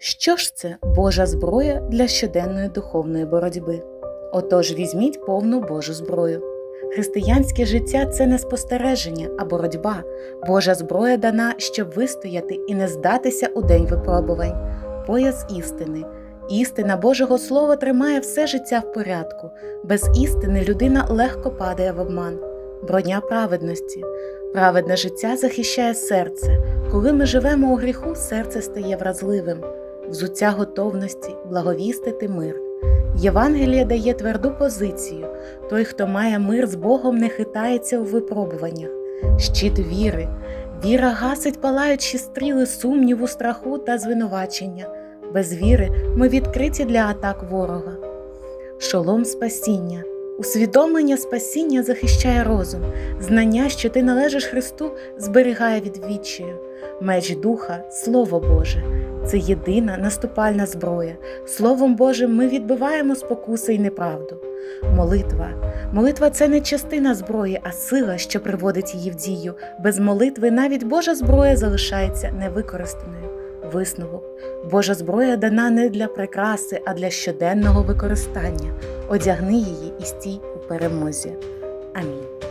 Що ж це Божа зброя для щоденної духовної боротьби? Отож візьміть повну Божу зброю. Християнське життя це не спостереження, а боротьба. Божа зброя дана, щоб вистояти і не здатися у день випробувань. Пояс істини. Істина Божого Слова тримає все життя в порядку. Без істини людина легко падає в обман. Броня праведності. Праведне життя захищає серце. Коли ми живемо у гріху, серце стає вразливим. Взуття готовності, благовістити мир. Євангеліє дає тверду позицію. Той, хто має мир з Богом, не хитається у випробуваннях. Щит віри. Віра гасить палаючі стріли сумніву, страху та звинувачення. Без віри ми відкриті для атак ворога. Шолом спасіння. Усвідомлення спасіння захищає розум. Знання, що ти належиш Христу, зберігає від відчаю. Меч духа, Слово Боже. Це єдина наступальна зброя. Словом Божим ми відбиваємо спокуси й неправду. Молитва. Молитва це не частина зброї, а сила, що приводить її в дію. Без молитви навіть Божа зброя залишається невикористаною. Висновок. Божа зброя дана не для прикраси, а для щоденного використання. Одягни її і стій у перемозі. Амінь.